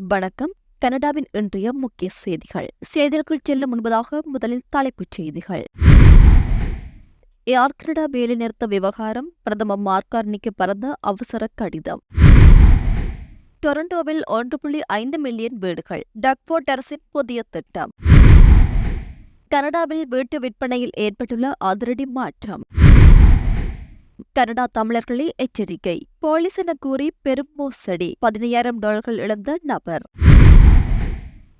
வணக்கம். கனடாவின் இன்றைய முக்கிய செய்திகள். செய்திகளுக்குள் செல்ல முன்பதாக முதலில் தலைப்புச் செய்திகள். ஏர் கனடா வேலைநிறுத்த விவகாரம் பிரதமர் மார்கார்னிக்கு பறந்த அவசர கடிதம். டொரண்டோவில் ஒன்று புள்ளி ஐந்து மில்லியன் வீடுகள். டக்போர்ட் அரசின் புதிய திட்டம். கனடாவில் வீட்டு விற்பனையில் ஏற்பட்டுள்ள அதிரடி மாற்றம். கனடா தமிழர்களே எச்சரிக்கை. போலீஸ் என கூறி பெரும் மோசடி. பதினையாயிரம் டாலர்கள் இழந்த நபர்.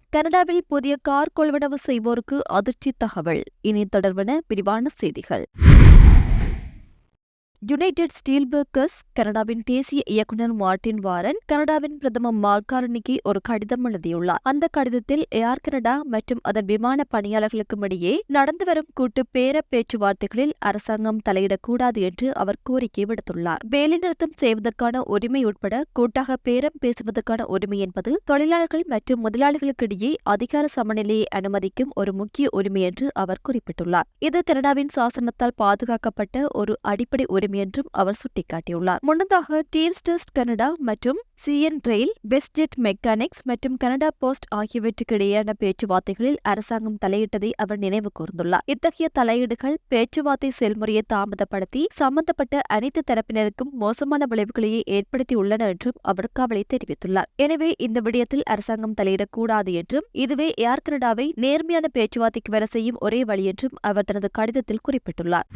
கனடாவில் புதிய கார் கொள்வனவு செய்வோருக்கு அதிர்ச்சி தகவல். இனி தொடர்வன விரிவான செய்திகள். யுனைடெட் ஸ்டீல் கனடாவின் தேசிய இயக்குநர் மார்டின் வாரன் கனடாவின் பிரதம மார்காரனிக்கு ஒரு கடிதம் எழுதியுள்ளார். அந்த கடிதத்தில் ஏர் கனடா மற்றும் அதன் விமான பணியாளர்களுக்கும் இடையே நடந்து வரும் கூட்டு பேர பேச்சுவார்த்தைகளில் அரசாங்கம் தலையிடக்கூடாது என்று அவர் கோரிக்கை விடுத்துள்ளார். வேலைநிறுத்தம் செய்வதற்கான உரிமை உட்பட கூட்டாக பேரம் பேசுவதற்கான உரிமை என்பது தொழிலாளர்கள் மற்றும் முதலாளிகளுக்கிடையே அதிகார சமநிலையை அனுமதிக்கும் ஒரு முக்கிய உரிமை என்று அவர் குறிப்பிட்டுள்ளார். இது கனடாவின் சாசனத்தால் பாதுகாக்கப்பட்ட ஒரு அடிப்படை உரிமை என்றும் அவர் சுட்டிக்காட்டியுள்ளார். முன்னதாக டீம்ஸ்டர்ஸ் கனடா மற்றும் சிஎன் ரெயில் வெஸ்ட்ஜெட் மெக்கானிக்ஸ் மற்றும் கனடா போஸ்ட் ஆகியவற்றுக்கு இடையேயான பேச்சுவார்த்தைகளில் அரசாங்கம் தலையிட்டதை அவர் நினைவு கூர்ந்துள்ளார். இத்தகைய தலையீடுகள் பேச்சுவார்த்தை செயல்முறையை தாமதப்படுத்தி சம்பந்தப்பட்ட அனைத்து தரப்பினருக்கும் மோசமான விளைவுகளையே ஏற்படுத்தியுள்ளன என்றும் அவர் கவலை தெரிவித்துள்ளார். எனவே இந்த விடயத்தில் அரசாங்கம் தலையிடக்கூடாது என்றும் இதுவே ஏர் கனடாவை நேர்மையான பேச்சுவார்த்தைக்கு வர செய்யும் ஒரே வழி என்றும் அவர் தனது கடிதத்தில் குறிப்பிட்டுள்ளார்.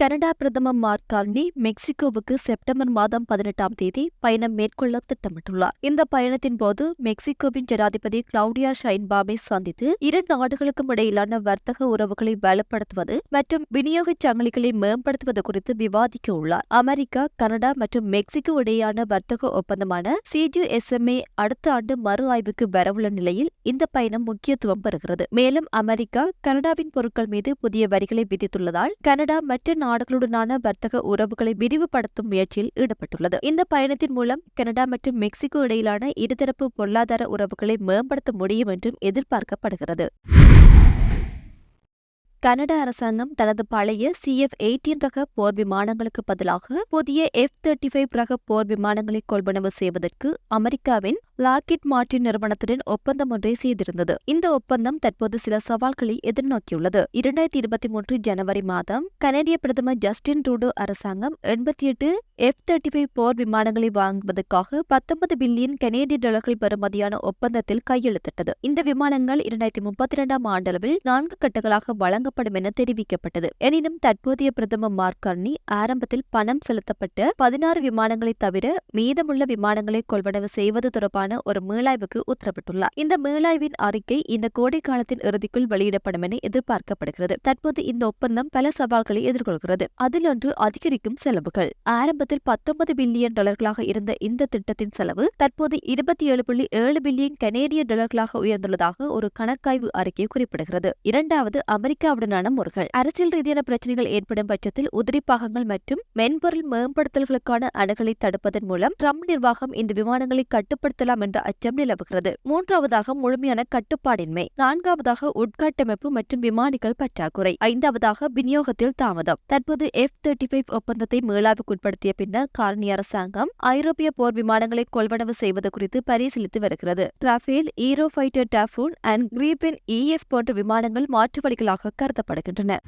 கனடா பிரதமர் மார்க் கார்னி மெக்சிகோவுக்கு செப்டம்பர் மாதம் பதினெட்டாம் தேதி பயணம் மேற்கொள்ள திட்டமிட்டுள்ளார். இந்த பயணத்தின் போது மெக்சிகோவின் ஜனாதிபதி கிளவுடியா ஷைன்பாமை சந்தித்து இரு நாடுகளுக்கும் இடையிலான வர்த்தக உறவுகளை வலுப்படுத்துவது மற்றும் விநியோகச் சங்கிலிகளை மேம்படுத்துவது குறித்து விவாதிக்க உள்ளார். அமெரிக்கா கனடா மற்றும் மெக்சிகோ இடையேயான வர்த்தக ஒப்பந்தமான சிஜிஎஸ்எம்ஏ அடுத்த ஆண்டு மறு ஆய்வுக்கு வரவுள்ள நிலையில் இந்த பயணம் முக்கியத்துவம் பெறுகிறது. மேலும் அமெரிக்கா கனடாவின் பொருட்கள் மீது புதிய வரிகளை விதித்துள்ளதால் கனடா மற்ற நாடுகளுடனான வர்த்தக உறவுகளை விரிவுபடுத்தும் முயற்சியில் ஈடுபட்டுள்ளது. இந்த பயணத்தின் மூலம் கனடா மற்றும் மெக்சிகோ இடையிலான இருதரப்பு பொருளாதார உறவுகளை மேம்படுத்த முடியும் என்றும் எதிர்பார்க்கப்படுகிறது. கனடா அரசாங்கம் தனது பழைய சிஎஃப் எயிட்டீன் ரக போர் விமானங்களுக்கு பதிலாக புதிய எஃப் தேர்ட்டி ஃபைவ் ரக போர் விமானங்களை கொள்வனவு செய்வதற்கு அமெரிக்காவின் லாக்கிட் மார்டின் நிறுவனத்துடன் ஒப்பந்தம் ஒன்றை செய்திருந்தது. இந்த ஒப்பந்தம் தற்போது சில சவால்களை எதிர்நோக்கியுள்ளது. இரண்டாயிரத்தி இருபத்தி மூன்று ஜனவரி மாதம் கனடிய பிரதமர் ஜஸ்டின் ட்ரூடோ அரசாங்கம் எண்பத்தி எட்டு எஃப் தேர்ட்டி ஃபைவ் போர் விமானங்களை வாங்குவதற்காக பத்தொன்பது பில்லியன் கனேடிய டாலர்கள் பெறுமதியான ஒப்பந்தத்தில் கையெழுத்திட்டது. இந்த விமானங்கள் இரண்டாயிரத்தி முப்பத்தி இரண்டாம் ஆண்டளவில் நான்கு கட்டங்களாக வழங்கப்படும் என தெரிவிக்கப்பட்டது. எனினும் தற்போதைய பிரதம மார்கார்னி ஆரம்பத்தில் பணம் செலுத்தப்பட்ட பதினாறு விமானங்களை தவிர மீதமுள்ள விமானங்களை கொள்வனவு செய்வது தொடர்பான ஒரு மீளாய்வுக்கு உத்தரவிட்டுள்ளார். இந்த மீளாய்வின் அறிக்கை இந்த கோடை காலத்தின் இறுதிக்குள் வெளியிடப்படும் என எதிர்பார்க்கப்படுகிறது. தற்போது இந்த ஒப்பந்தம் பல சவால்களை எதிர்கொள்கிறது. அதில் ஒன்று அதிகரிக்கும் செலவுகள். ஆரம்பத்தில் பத்தொன்பது பில்லியன் டாலர்களாக இருந்த இந்த திட்டத்தின் செலவு தற்போது இருபத்தி ஏழு புள்ளி ஏழு பில்லியன் கனேடிய டாலர்களாக உயர்ந்துள்ளதாக ஒரு கணக்காய்வு அறிக்கை குறிப்பிடுகிறது. இரண்டாவது உடனான முறைகள் அரசியல் ரீதியான பிரச்சனைகள் ஏற்படும் பட்சத்தில் உதிரி பாகங்கள் மற்றும் மென்பொருள் மேம்படுத்தல்களுக்கான அணுகலை தடுப்பதன் மூலம் ட்ரம்ப் நிர்வாகம் இந்த விமானங்களை கட்டுப்படுத்தலாம் என்ற அச்சம் நிலவுகிறது. மூன்றாவதாக முழுமையான கட்டுப்பாடின்மை. நான்காவதாக உட்கட்டமைப்பு மற்றும் விமானிகள் பற்றாக்குறை. ஐந்தாவதாக விநியோகத்தில் தாமதம். தற்போது எஃப் தேர்ட்டி ஃபைவ் ஒப்பந்தத்தை மீளாவுக்குட்படுத்திய பின்னர் காரணி அரசாங்கம் ஐரோப்பிய போர் விமானங்களை கொள்வனவு செய்வது குறித்து பரிசீலித்து வருகிறது. Rafale Eurofighter Typhoon and Gripen E F போன்ற விமானங்கள் மாற்று வழிகளாக கருதப்படுகின்றன.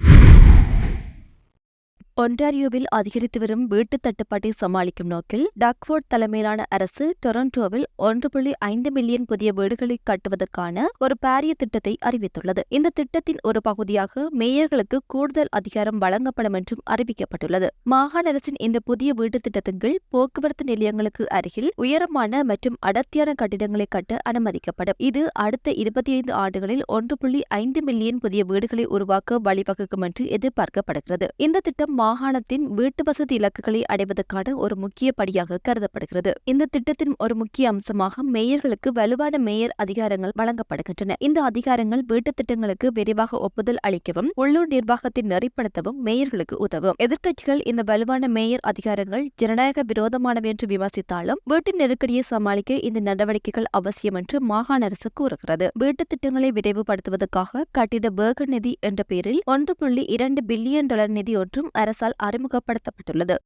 ஒன்டாரியோவில் அதிகரித்து வரும் வீட்டு தட்டுப்பாட்டை சமாளிக்கும் நோக்கில் டக்ஃபோர்ட் தலைமையிலான அரசு டொரண்டோவில் ஒன்று புள்ளி ஐந்து மில்லியன் புதிய வீடுகளை கட்டுவதற்கான ஒரு பாரிய திட்டத்தை அறிவித்துள்ளது. இந்த திட்டத்தின் ஒரு பகுதியாக மேயர்களுக்கு கூடுதல் அதிகாரம் வழங்கப்படும் என்றும் அறிவிக்கப்பட்டுள்ளது. மாகாண அரசின் இந்த புதிய வீட்டு திட்டத்தின் கீழ் போக்குவரத்து நிலையங்களுக்கு அருகில் உயரமான மற்றும் அடர்த்தியான கட்டிடங்களை கட்ட அனுமதிக்கப்படும். இது அடுத்த இருபத்தி ஐந்து ஆண்டுகளில் ஒன்று புள்ளி ஐந்து மில்லியன் புதிய வீடுகளை உருவாக்க வழிவகுக்கும் என்று எதிர்பார்க்கப்படுகிறது. இந்த திட்டம் மாகாணத்தின் வீட்டு வசதி இலக்குகளை அடைவதற்கான ஒரு முக்கிய படியாக கருதப்படுகிறது. இந்த திட்டத்தின் ஒரு முக்கிய அம்சமாக மேயர்களுக்கு வலுவான மேயர் அதிகாரங்கள் வழங்கப்படுகின்றன. இந்த அதிகாரங்கள் வீட்டு திட்டங்களுக்கு விரைவாக ஒப்புதல் அளிக்கவும் உள்ளூர் நிர்வாகத்தை நெறிப்படுத்தவும் மேயர்களுக்கு உதவும். எதிர்க்கட்சிகள் இந்த வலுவான மேயர் அதிகாரங்கள் ஜனநாயக விரோதமானவை என்று விமர்சித்தாலும் வீட்டு நெருக்கடியை சமாளிக்க இந்த நடவடிக்கைகள் அவசியம் என்று மாகாண அரசு கூறுகிறது. வீட்டு திட்டங்களை விரைவுபடுத்துவதற்காக கட்டிட பேர்கர் நிதி என்ற பெயரில் ஒன்று புள்ளி இரண்டு பில்லியன் டாலர் நிதி ஒன்றும் அரசால் அறிமுகப்படுத்தப்பட்டுள்ளது.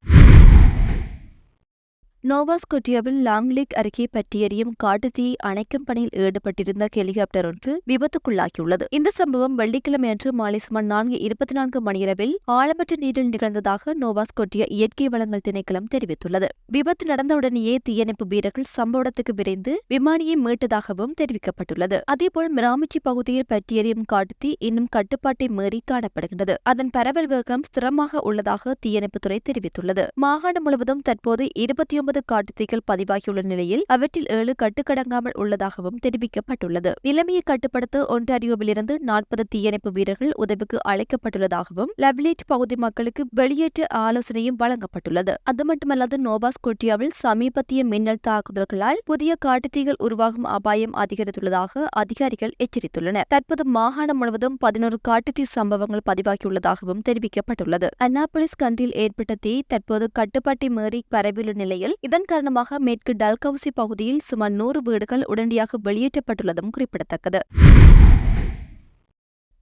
நோவாஸ்கோட்டியாவில் லாங்லிக் அருகே பற்றியெறியும் காட்டுத்தீயை அணைக்கும் பணியில் ஈடுபட்டிருந்த ஹெலிகாப்டர் ஒன்று விபத்துக்குள்ளாகியுள்ளது. இந்த சம்பவம் வெள்ளிக்கிழமை அன்று மாலை சுமார் நான்கு இருபத்தி நான்கு மணியளவில் ஆழமற்ற நீரில் நிகழ்ந்ததாக நோவாஸ்கோட்டியா இயற்கை வளங்கள் திணைக்களம் தெரிவித்துள்ளது. விபத்து நடந்தவுடனேயே தீயணைப்பு வீரர்கள் சம்பவ இடத்துக்கு விரைந்து விமானியை மீட்டதாகவும் தெரிவிக்கப்பட்டுள்ளது. அதேபோல் மிராமிச்சி பகுதியில் பற்றியெறியும் காட்டுத்தீ இன்னும் கட்டுப்பாட்டை மீறி காணப்படுகின்றது. அதன் பரவல் வேகம் ஸ்திரமாக உள்ளதாக தீயணைப்புத்துறை தெரிவித்துள்ளது. மாகாணம் முழுவதும் தற்போது இருபத்தி ஒன்பது காட்டுத்தீகள் பதிவாகியுள்ள நிலையில் அவற்றில் ஏழு கட்டுக்கடங்காமல் உள்ளதாகவும் தெரிவிக்கப்பட்டுள்ளது. நிலைமையை கட்டுப்படுத்த ஒன்டாரியோவிலிருந்து நாற்பது தீயணைப்பு வீரர்கள் உதவிக்கு அழைக்கப்பட்டுள்ளதாகவும் லவ்லேட் பகுதி மக்களுக்கு வெளியேற்ற ஆலோசனையும் வழங்கப்பட்டுள்ளது. அது மட்டுமல்லாது நோபாஸ்கோட்டியாவில் சமீபத்திய மின்னல் தாக்குதல்களால் புதிய காட்டுத்தீகள் உருவாகும் அபாயம் அதிகரித்துள்ளதாக அதிகாரிகள் எச்சரித்துள்ளனர். தற்போது மாகாணம் முழுவதும் பதினோரு காட்டுத்தீ சம்பவங்கள் பதிவாகியுள்ளதாகவும் தெரிவிக்கப்பட்டுள்ளது. அன்னாபலிஸ் கண்டில் ஏற்பட்ட தீ தற்போது கட்டுப்பாட்டை மீறி பரவியுள்ள நிலையில் இதன் காரணமாக மேற்கு டல்கவுசி பகுதியில் சுமார் நூறு வீடுகள் உடனடியாக வெளியேற்றப்பட்டுள்ளதும் குறிப்பிடத்தக்கது.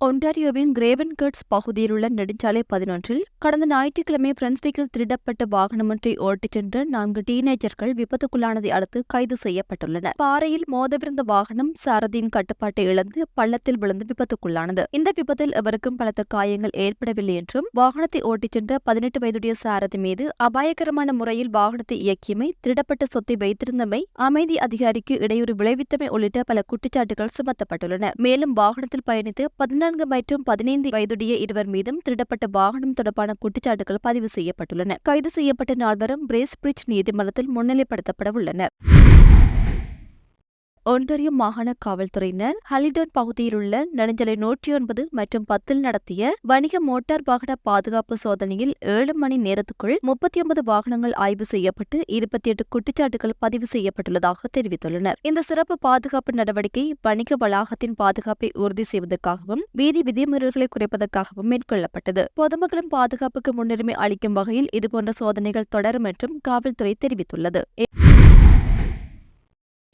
ஒன்டாரியோவின் கிரேவன் கட்ஸ் பகுதியில் உள்ள நெடுஞ்சாலை பதினொன்றில் கடந்த ஞாயிற்றுக்கிழமை பிரென்ஸ்விக்கில் திருடப்பட்ட வாகனம் ஒன்றை ஓட்டிச் சென்ற நான்கு டீனேஜர்கள் விபத்துக்குள்ளானதை அடுத்து கைது செய்யப்பட்டுள்ளனர். பாறையில் மோதவிருந்த வாகனம் சாரதியின் கட்டுப்பாட்டை இழந்து பள்ளத்தில் விழுந்து விபத்துக்குள்ளானது. இந்த விபத்தில் எவருக்கும் பலத்த காயங்கள் ஏற்படவில்லை என்றும் வாகனத்தை ஓட்டிச் சென்ற பதினெட்டு வயதுடைய சாரதி மீது அபாயகரமான முறையில் வாகனத்தை இயக்கியமை திருடப்பட்ட சொத்தை வைத்திருந்தமை அமைதி அதிகாரிக்கு இடையூறு விளைவித்தமை உள்ளிட்ட பல குற்றச்சாட்டுகள் சுமத்தப்பட்டுள்ளன. மேலும் வாகனத்தில் பயணித்து பதினாறு பதினான்கு மற்றும் பதினைந்து வயதுடைய இருவர் மீதும் திருடப்பட்ட வாகனம் தொடர்பான குற்றச்சாட்டுகள் பதிவு செய்யப்பட்டுள்ளன. கைது செய்யப்பட்ட நால்வரும் பிரேஸ்பிரிட்ஜ் நீதிமன்றத்தில் முன்னிலைப்படுத்தப்பட உள்ளனர். ஒன்றரியம் மாகாண காவல்துறையினர் ஹலிடோன் பகுதியில் உள்ள நெடுஞ்சலை நூற்றி ஒன்பது மற்றும் பத்தில் நடத்திய வணிக மோட்டார் வாகன பாதுகாப்பு சோதனையில் ஏழு மணி நேரத்துக்குள் முப்பத்தி ஒன்பது வாகனங்கள் ஆய்வு செய்யப்பட்டு இருபத்தி எட்டு குற்றச்சாட்டுகள் பதிவு செய்யப்பட்டுள்ளதாக தெரிவித்துள்ளனர். இந்த சிறப்பு பாதுகாப்பு நடவடிக்கை வணிக வளாகத்தின் பாதுகாப்பை உறுதி செய்வதற்காகவும் வீதி விதிமுறைகளை குறைப்பதற்காகவும் மேற்கொள்ளப்பட்டது. பொதுமக்களின் பாதுகாப்புக்கு முன்னுரிமை அளிக்கும் வகையில் இதுபோன்ற சோதனைகள் தொடரும் என்றும் காவல்துறை தெரிவித்துள்ளது.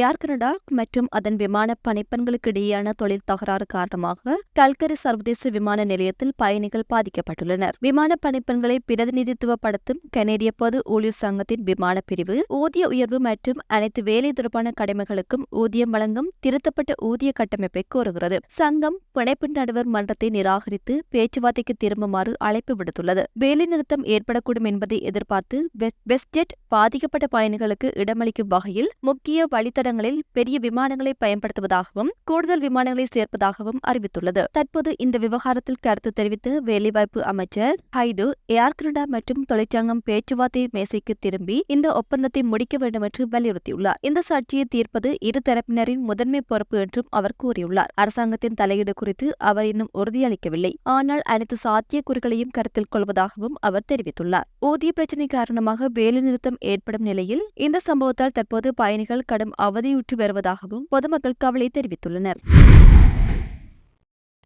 ஏர் கனடா மற்றும் அதன் விமான பணிப்பெண்களுக்கு இடையேயான தொழில் தகராறு காரணமாக கல்கரி சர்வதேச விமான நிலையத்தில் பயணிகள் பாதிக்கப்பட்டுள்ளனர். விமான பணிப்பெண்களை பிரதிநிதித்துவப்படுத்தும் கனேடிய பொது ஊழியர் சங்கத்தின் விமான பிரிவு ஊதிய உயர்வு மற்றும் அனைத்து வேலை தொடர்பான கடமைகளுக்கும் ஊதியம் வழங்கும் திருத்தப்பட்ட ஊதிய கட்டமைப்பை கோருகிறது. சங்கம் பிணைப்பு நடுவர் மன்றத்தை நிராகரித்து பேச்சுவார்த்தைக்கு திரும்புமாறு அழைப்பு விடுத்துள்ளது. வேலைநிறுத்தம் ஏற்படக்கூடும் என்பதை எதிர்பார்த்து வெஸ்ட்ஜெட் பாதிக்கப்பட்ட பயணிகளுக்கு இடமளிக்கும் வகையில் முக்கிய வழித்தட இடங்களில் பெரிய விமானங்களை பயன்படுத்துவதாகவும் கூடுதல் விமானங்களை சேர்ப்பதாகவும் அறிவித்துள்ளது. தற்போது இந்த விவகாரத்தில் கருத்து தெரிவித்து வேலைவாய்ப்பு அமைச்சர் ஹைடு ஏர் கனடா மற்றும் தொழிற்சங்கம் பேச்சுவார்த்தை மேசைக்கு திரும்பி இந்த ஒப்பந்தத்தை முடிக்க வேண்டும் என்று வலியுறுத்தியுள்ளார். இந்த சாட்சியை தீர்ப்பது இரு தரப்பினரின் முதன்மை பொறுப்பு என்றும் அவர் கூறியுள்ளார். அரசாங்கத்தின் தலையீடு குறித்து அவர் இன்னும் உறுதியளிக்கவில்லை. ஆனால் அனைத்து சாத்தியக்கூறுகளையும் கருத்தில் கொள்வதாகவும் அவர் தெரிவித்துள்ளார். ஊதிய பிரச்சினை காரணமாக வேலைநிறுத்தம் ஏற்படும் நிலையில் இந்த சம்பவத்தால் தற்போது பயணிகள் கடும் அவதியுற்று வருவதாகவும் பொதுமக்கள் கவலை தெரிவித்துள்ளனர்.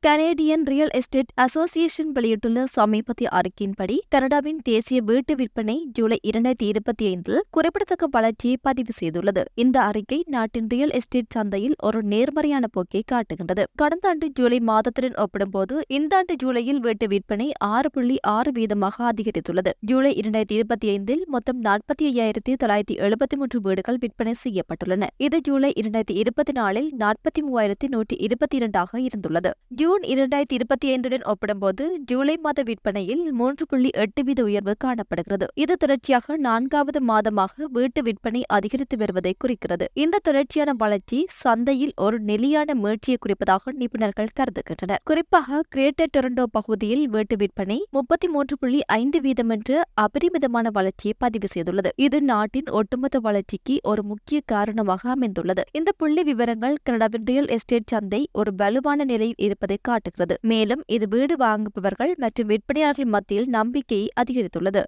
கனேடியன் ரியல் எஸ்டேட் அசோசியேஷன் வெளியிட்டுள்ள சமீபத்திய அறிக்கையின்படி கனடாவின் தேசிய வீட்டு விற்பனை ஜூலை இரண்டாயிரத்தி இருபத்தி ஐந்தில் குறிப்பிடத்தக்க வளர்ச்சியை பதிவு செய்துள்ளது. இந்த அறிக்கை நாட்டின் ரியல் எஸ்டேட் சந்தையில் ஒரு நேர்மறையான போக்கை காட்டுகின்றது. கடந்த ஆண்டு ஜூலை மாதத்துடன் ஒப்பிடும்போது இந்த ஆண்டு ஜூலையில் வீட்டு விற்பனை ஆறு புள்ளி ஆறு வீதமாக அதிகரித்துள்ளது. ஜூலை இரண்டாயிரத்தி இருபத்தி ஐந்தில் மொத்தம் நாற்பத்தி ஐயாயிரத்தி தொள்ளாயிரத்தி எழுபத்தி மூன்று வீடுகள் விற்பனை செய்யப்பட்டுள்ளன. இது ஜூலை இரண்டாயிரத்தி இருபத்தி நாலில் நாற்பத்தி மூவாயிரத்தி நூற்றி இருபத்தி இரண்டாக இருந்துள்ளது. ஜூன் இரண்டாயிரத்தி இருபத்தி ஐந்துடன் ஒப்பிடும்போது ஜூலை மாத விற்பனையில் மூன்று புள்ளி எட்டு வீத உயர்வு காணப்படுகிறது. இது தொடர்ச்சியாக நான்காவது மாதமாக வீட்டு விற்பனை அதிகரித்து வருவதை குறிக்கிறது. இந்த தொடர்ச்சியான வளர்ச்சி சந்தையில் ஒரு நிலையான முயற்சியை குறிப்பதாக நிபுணர்கள் கருதுகின்றனர். குறிப்பாக கிரேட்டர் டொரண்டோ பகுதியில் வீட்டு விற்பனை முப்பத்தி மூன்று புள்ளி ஐந்து வீதம் என்று அபரிமிதமான வளர்ச்சியை பதிவு செய்துள்ளது. இது நாட்டின் ஒட்டுமொத்த வளர்ச்சிக்கு ஒரு முக்கிய காரணமாக அமைந்துள்ளது. இந்த புள்ளி விவரங்கள் கனடாவின் ரியல் எஸ்டேட் சந்தை ஒரு வலுவான நிலையில் இருப்பதை காட்டுகிறது மேலும் இது வீடு வாங்குபவர்கள் மற்றும் விற்பனையாளர்கள் மத்தியில் நம்பிக்கையை அதிகரித்துள்ளது.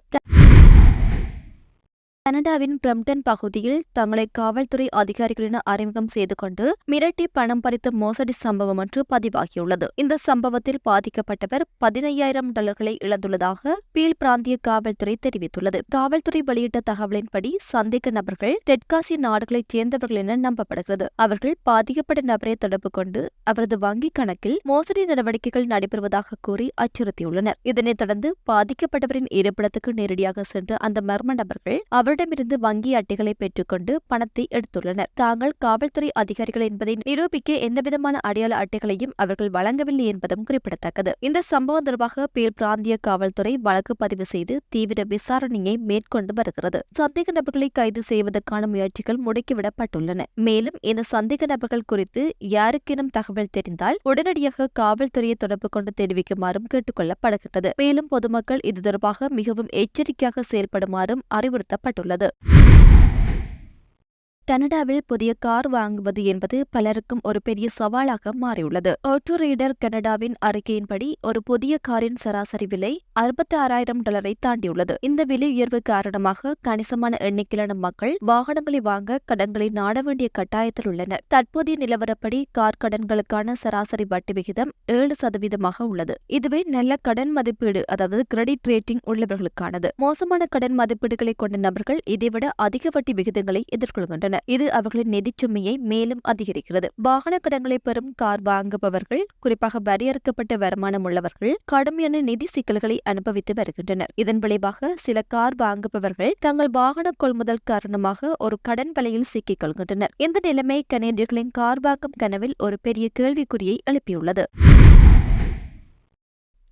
கனடாவின் பிரம்டன் பகுதியில் தங்களை காவல்துறை அதிகாரிகள் என அறிமுகம் செய்து கொண்டு மிரட்டி பணம் பறித்த மோசடி சம்பவம் ஒன்று பதிவாகியுள்ளது. இந்த சம்பவத்தில் பாதிக்கப்பட்டவர் பதினையாயிரம் டாலர்களை இழந்துள்ளதாக பீல் பிராந்திய காவல்துறை தெரிவித்துள்ளது. காவல்துறை வெளியிட்ட தகவலின்படி சந்தேக நபர்கள் தெற்காசிய நாடுகளைச் சேர்ந்தவர்கள் என நம்பப்படுகிறது. அவர்கள் பாதிக்கப்பட்ட நபரை தொடர்பு கொண்டு அவரது வங்கிக் கணக்கில் மோசடி நடவடிக்கைகள் நடைபெறுவதாக கூறி அச்சுறுத்தியுள்ளனர். இதனைத் தொடர்ந்து பாதிக்கப்பட்டவரின் இருப்பிடத்துக்கு நேரடியாக சென்ற அந்த மர்ம நபர்கள் அவர் அவரிடமிருந்து வங்கி அட்டைகளை பெற்றுக்கொண்டு பணத்தை எடுத்துள்ளனர். தாங்கள் காவல்துறை அதிகாரிகள் என்பதை நிரூபிக்க எந்தவிதமான அடையாள அட்டைகளையும் அவர்கள் வழங்கவில்லை என்பதும் குறிப்பிடத்தக்கது. இந்த சம்பவம் தொடர்பாக பேல் பிராந்திய காவல்துறை வழக்கு பதிவு செய்து தீவிர விசாரணையை மேற்கொண்டு வருகிறது. சந்தேக நபர்களை கைது செய்வதற்கான முயற்சிகள் முடுக்கிவிடப்பட்டுள்ளன. மேலும் இந்த சந்தேக நபர்கள் குறித்து யாருக்கெனும் தகவல் தெரிந்தால் உடனடியாக காவல்துறையை தொடர்பு கொண்டு தெரிவிக்குமாறும் கேட்டுக்கொள்ளப்படுகின்றது. மேலும் பொதுமக்கள் இது தொடர்பாக மிகவும் எச்சரிக்கையாக செயல்படுமாறும் அறிவுறுத்தப்பட்டுள்ளது 了的。கனடாவில் புதிய கார் வாங்குவது என்பது பலருக்கும் ஒரு பெரிய சவாலாக மாறியுள்ளது. ஆட்டோ ரீடர் கனடாவின் அறிக்கையின்படி ஒரு புதிய காரின் சராசரி விலை அறுபத்தி ஆறாயிரம் டாலரை தாண்டியுள்ளது. இந்த விலை உயர்வு காரணமாக கணிசமான எண்ணிக்கையிலான மக்கள் வாகனங்களை வாங்க கடன்களை நாட வேண்டிய கட்டாயத்தில் உள்ளனர். தற்போதைய நிலவரப்படி கார் கடன்களுக்கான சராசரி வட்டி விகிதம் ஏழு சதவீதமாக உள்ளது. இதுவே நல்ல கடன் மதிப்பீடு அதாவது கிரெடிட் ரேட்டிங் உள்ளவர்களுக்கானது. மோசமான கடன் மதிப்பீடுகளை கொண்ட நபர்கள் இதைவிட அதிக வட்டி விகிதங்களை எதிர்கொள்கின்றனர். இது அவர்களின் நிதிச்சுமையை மேலும் அதிகரிக்கிறது. வாகன கடன்களை பெறும் கார் வாங்குபவர்கள் குறிப்பாக வரையறுக்கப்பட்ட வருமானம் உள்ளவர்கள் கடுமையான நிதி சிக்கல்களை அனுபவித்து வருகின்றனர். இதன் விளைவாக சில கார் வாங்குபவர்கள் தங்கள் வாகன கொள்முதல் காரணமாக ஒரு கடன் வலையில் சிக்கிக் கொள்கின்றனர். இந்த நிலைமை கனேடியர்களின் கார் வாங்கும் கனவில் ஒரு பெரிய கேள்விக்குறியை எழுப்பியுள்ளது.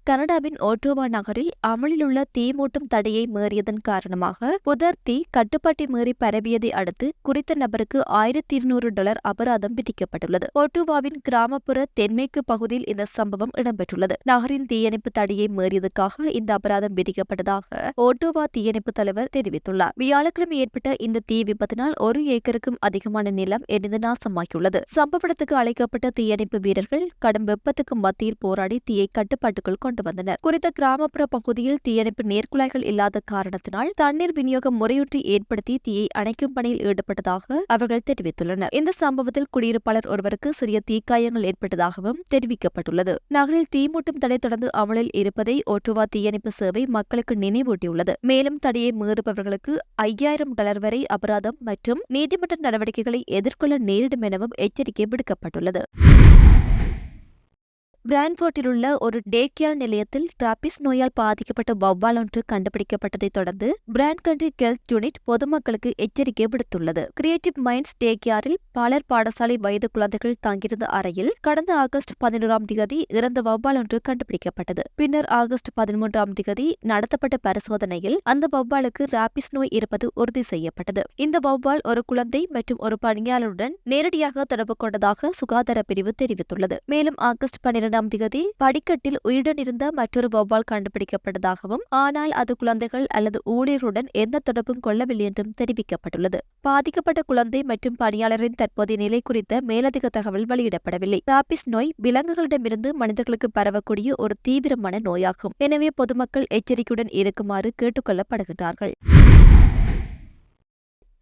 கனடாவின் ஓட்டோவா நகரில் அமலில் உள்ள தீ மூட்டும் தடையை மீறியதன் காரணமாக புதர் தீ கட்டுப்பாட்டை மீறி பரவியதை அடுத்து குறித்த நபருக்கு ஆயிரத்தி இருநூறு டாலர் அபராதம் விதிக்கப்பட்டுள்ளது. ஓட்டோவாவின் கிராமப்புற தென்மேற்கு பகுதியில் இந்த சம்பவம் இடம்பெற்றுள்ளது. நகரின் தீயணைப்பு தடையை மீறியதுக்காக இந்த அபராதம் விதிக்கப்பட்டதாக ஓட்டோவா தீயணைப்பு தலைவர் தெரிவித்துள்ளார். வியாழக்கிழமை ஏற்பட்ட இந்த தீ விபத்தினால் ஒரு ஏக்கருக்கும் அதிகமான நிலம் எரிந்து நாசமாகியுள்ளது. சம்பவ இடத்துக்கு அழைக்கப்பட்ட தீயணைப்பு வீரர்கள் கடும் வெப்பத்துக்கு மத்தியில் போராடி தீயை கட்டுப்பாட்டுக்குள் கொண்டு வந்தனர். குறித்த கிராமப்புற பகுதியில் தீயணைப்பு நேர்குழாய்கள் இல்லாத காரணத்தினால் தண்ணீர் விநியோகம் முறையொற்றி ஏற்படுத்தி தீயை அணைக்கும் பணியில் ஈடுபட்டதாக அவர்கள் தெரிவித்துள்ளனர். இந்த சம்பவத்தில் குடியிருப்பாளர் ஒருவருக்கு சிறிய தீக்காயங்கள் ஏற்பட்டதாகவும் தெரிவிக்கப்பட்டுள்ளது. நகரில் தீமூட்டும் தடை தொடர்ந்து அமலில் இருப்பதை ஓட்டுவா தீயணைப்பு சேவை மக்களுக்கு நினைவூட்டியுள்ளது. மேலும் தடையை மீறுபவர்களுக்கு ஐயாயிரம் டாலர் வரை அபராதம் மற்றும் நீதிமன்ற நடவடிக்கைகளை எதிர்கொள்ள நேரிடும் எனவும் எச்சரிக்கை விடுக்கப்பட்டுள்ளது. பிரான்ஃபோர்ட்டில் உள்ள ஒரு டே கேர் நிலையத்தில் டிராபிஸ் நோயால் பாதிக்கப்பட்ட வௌவால் ஒன்று கண்டுபிடிக்கப்பட்டதைத் தொடர்ந்து பிராண்ட் கண்ட்ரி ஹெல்த் யூனிட் பொதுமக்களுக்கு எச்சரிக்கை விடுத்துள்ளது. கிரியேட்டிவ் மைண்ட்ஸ் டே கேரில் பாலர் பாடசாலை வயது குழந்தைகள் தங்கியிருந்த அறையில் கடந்த ஆகஸ்ட் பதினோராம் தேதி இறந்த வௌவால் ஒன்று கண்டுபிடிக்கப்பட்டது. பின்னர் ஆகஸ்ட் பதிமூன்றாம் தேதி நடத்தப்பட்ட பரிசோதனையில் அந்த வௌவாலுக்கு ராபிஸ் நோய் இருப்பது உறுதி செய்யப்பட்டது. இந்த வௌவால் ஒரு குழந்தை மற்றும் ஒரு பணியாளருடன் நேரடியாக தொடர்பு கொண்டதாக சுகாதார பிரிவு தெரிவித்துள்ளது. மேலும் ஆகஸ்ட் பன்னிரண்டு இரண்டாம் தேதி படிக்கட்டில் உயிருடன் இருந்த மற்றொரு வௌவால் கண்டுபிடிக்கப்பட்டதாகவும் ஆனால் அது குழந்தைகள் அல்லது ஊழியருடன் எந்த தொடர்பும் கொள்ளவில்லை என்றும் தெரிவிக்கப்பட்டுள்ளது. பாதிக்கப்பட்ட குழந்தை மற்றும் பணியாளரின் தற்போதைய நிலை குறித்த மேலதிக தகவல் வெளியிடப்படவில்லை. ராபிஸ் நோய் விலங்குகளிடமிருந்து மனிதர்களுக்கு பரவக்கூடிய ஒரு தீவிரமான நோயாகும். எனவே பொதுமக்கள் எச்சரிக்கையுடன் இருக்குமாறு கேட்டுக்கொள்ளப்படுகின்றார்கள்.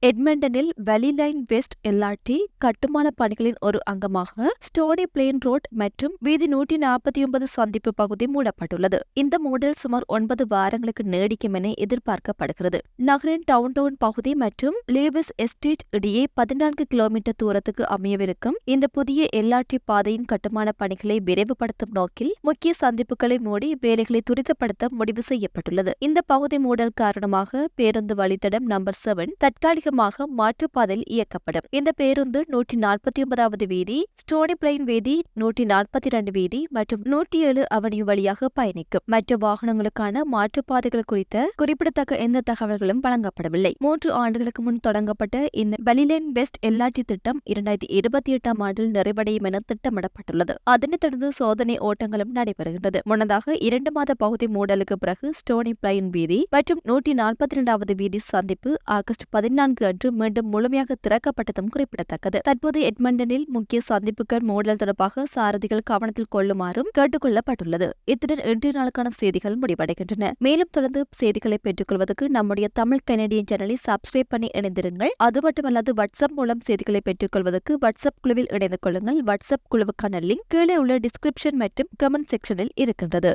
எட்மண்டனில் வெலிலைன் வெஸ்ட் எல்ஆர்டி கட்டுமான பணிகளின் ஒரு அங்கமாக ஸ்டோனி பிளேன் ரோட் மற்றும் வீதி நூற்றி நாற்பத்தி ஒன்பது சந்திப்பு பகுதி மூடப்பட்டுள்ளது. இந்த மூடல் சுமார் ஒன்பது வாரங்களுக்கு நீடிக்கும் என எதிர்பார்க்கப்படுகிறது. நகரின் டவுன் டவுன் பகுதி மற்றும் லேவிஸ் எஸ்டேட் இடையே பதினான்கு கிலோமீட்டர் தூரத்துக்கு அமையவிருக்கும் இந்த புதிய எல்ஆர்டி பாதையின் கட்டுமான பணிகளை விரைவுபடுத்தும் நோக்கில் முக்கிய சந்திப்புகளை மூடி வேலைகளை துரிதப்படுத்த முடிவு செய்யப்பட்டுள்ளது. இந்த பகுதி மூடல் காரணமாக பேருந்து வழித்தடம் நம்பர் செவன் தற்காலிக வேகமாக மாற்றுப்பாதையில் இயக்கப்படும். இந்த பேருந்து நூற்றி நாற்பத்தி ஒன்பதாவது வீதி ஸ்டோனி பிளைன் வீதி நூற்றி நாற்பத்தி இரண்டு வீதி மற்றும் நூற்றி ஏழு அவனியூ வழியாக பயணிக்கும். மற்ற வாகனங்களுக்கான மாற்றுப்பாதைகள் குறித்த குறிப்பிடத்தக்க எந்த தகவல்களும் வழங்கப்படவில்லை. மூன்று ஆண்டுகளுக்கு முன் தொடங்கப்பட்ட இந்த பலிலேன் வெஸ்ட் எல்ஆர்டி திட்டம் இரண்டாயிரத்தி இருபத்தி எட்டாம் ஆண்டில் நிறைவடையும் என திட்டமிடப்பட்டுள்ளது. அதனைத் தொடர்ந்து சோதனை ஓட்டங்களும் நடைபெறுகின்றது. முன்னதாக இரண்டு மாத பகுதி மூடலுக்கு பிறகு ஸ்டோனி பிளைன் வீதி மற்றும் நூற்றி நாற்பத்தி இரண்டாவது வீதி சந்திப்பு ஆகஸ்ட் பதினான்கு அன்று மீண்டும் முழுமையாக திறக்கப்பட்டதும் குறிப்பிடத்தக்கது. தற்போது எட்மண்டனில் முக்கிய சந்திப்புகள் மூடல் தொடர்பாக சாரதிகள் கவனத்தில் கொள்ளுமாறும் கேட்டுக்கொள்ளப்பட்டுள்ளது. இத்துடன் இன்றைய நாளுக்கான செய்திகள் முடிவடைகின்றன. மேலும் தொடர்ந்து செய்திகளை பெற்றுக்கொள்வதற்கு நம்முடைய தமிழ் கனடியன் சேனலை சப்ஸ்கிரைப் பண்ணி இணைந்திருங்கள். அது மட்டுமல்லாது வாட்ஸ்அப் மூலம் செய்திகளை பெற்றுக்கொள்வதற்கு வாட்ஸ்அப் குழுவில் இணைந்து கொள்ளுங்கள். வாட்ஸ்அப் குழுவுக்கான லிங்க் கீழே உள்ள டிஸ்கிரிப்ஷன் மற்றும் கமெண்ட் செக்ஷனில் இருக்கின்றது.